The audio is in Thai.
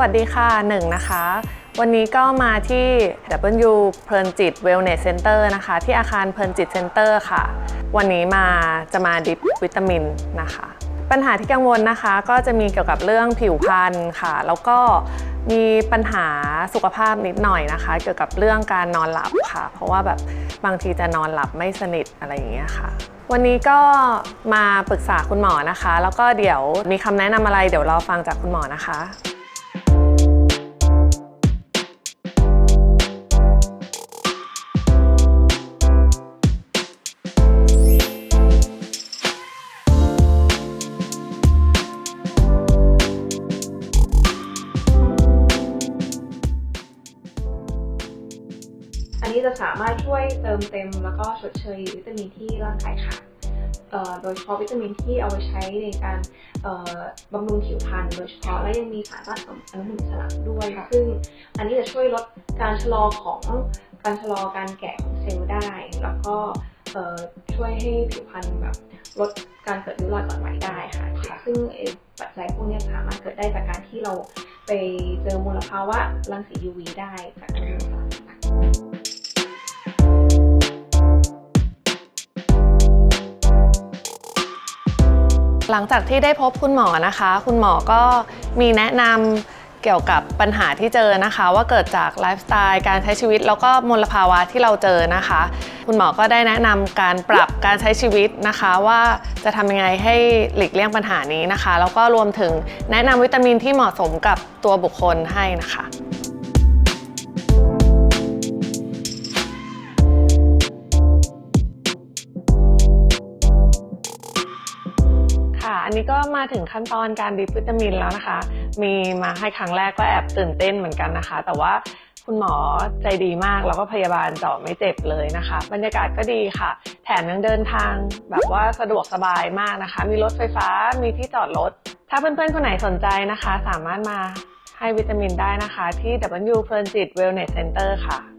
วัสดีค่ะหนึ่งนะคะ วันนี้ก็มาที่ W เพลินจิต Wellness Center นะคะ ที่อาคารเพลินจิตเซ็นเตอร์ค่ะ วันนี้มาจะมาดิฟวิตามินนะคะ ปัญหาที่กังวลนะคะก็จะมีเกี่ยวกับเรื่องผิวพรรณค่ะ แล้วก็มีปัญหาสุขภาพนิดหน่อยนะคะ เกี่ยวกับเรื่องการนอนหลับค่ะ เพราะว่าแบบบางทีจะนอนหลับไม่สนิทอะไรอย่างเงี้ยค่ะ วันนี้ก็มาปรึกษาคุณหมอนะคะ แล้วก็เดี๋ยวมีคำแนะนำอะไรเดี๋ยวเราฟังจากคุณหมอนะคะ อันนี้จะสามารถช่วยเติมเต็มแล้วก็ชดเชยวิตามินที่ร่างกายขาดเอ่อโดยเฉพาะวิตามินที่เอาไว้ใช้ในการเอ่อบำรุงผิวพรรณโดยเฉพาะและยังมีสารต้านอนุมูลอิสระด้วย ซึ่งอันนี้จะช่วยลดการชะลอของการชะลอการแก่ของเซลล์ได้ แล้วก็เอ่อช่วยให้ผิวพรรณแบบลดการเกิดริ้วรอยก่อนวัยได้ค่ะ ซึ่งไอ้ปัจจัยพวกนี้สามารถเกิดได้จากการที่เราไปเจอมลภาวะรังสี UV ได้จากอนุมูลอิสระ หลังจากที่ได้พบคุณหมอนะคะ คุณหมอก็มีแนะนำเกี่ยวกับปัญหาที่เจอนะคะ ว่าเกิดจากไลฟ์สไตล์การใช้ชีวิต แล้วก็มลภาวะที่เราเจอนะคะ คุณหมอก็ได้แนะนำการปรับการใช้ชีวิตนะคะ ว่าจะทำยังไงให้หลีกเลี่ยงปัญหานี้นะคะ แล้วก็รวมถึงแนะนำวิตามินที่เหมาะสมกับตัวบุคคลให้นะคะ นี้ก็มาถึงขั้นตอนการดริปวิตามินแล้วนะคะ มีมาให้ครั้งแรกก็แอบตื่นเต้นเหมือนกันนะคะ แต่ว่าคุณหมอใจดีมากแล้วก็พยาบาลเจาะไม่เจ็บเลยนะคะ บรรยากาศก็ดีค่ะ แถมยังเดินทางแบบว่าสะดวกสบายมากนะคะ มีรถไฟฟ้ามีที่จอดรถ ถ้าเพื่อนๆ คนไหนสนใจนะคะ สามารถมาให้วิตามินได้นะคะ ที่ W เพลินจิต Wellness Center ค่ะ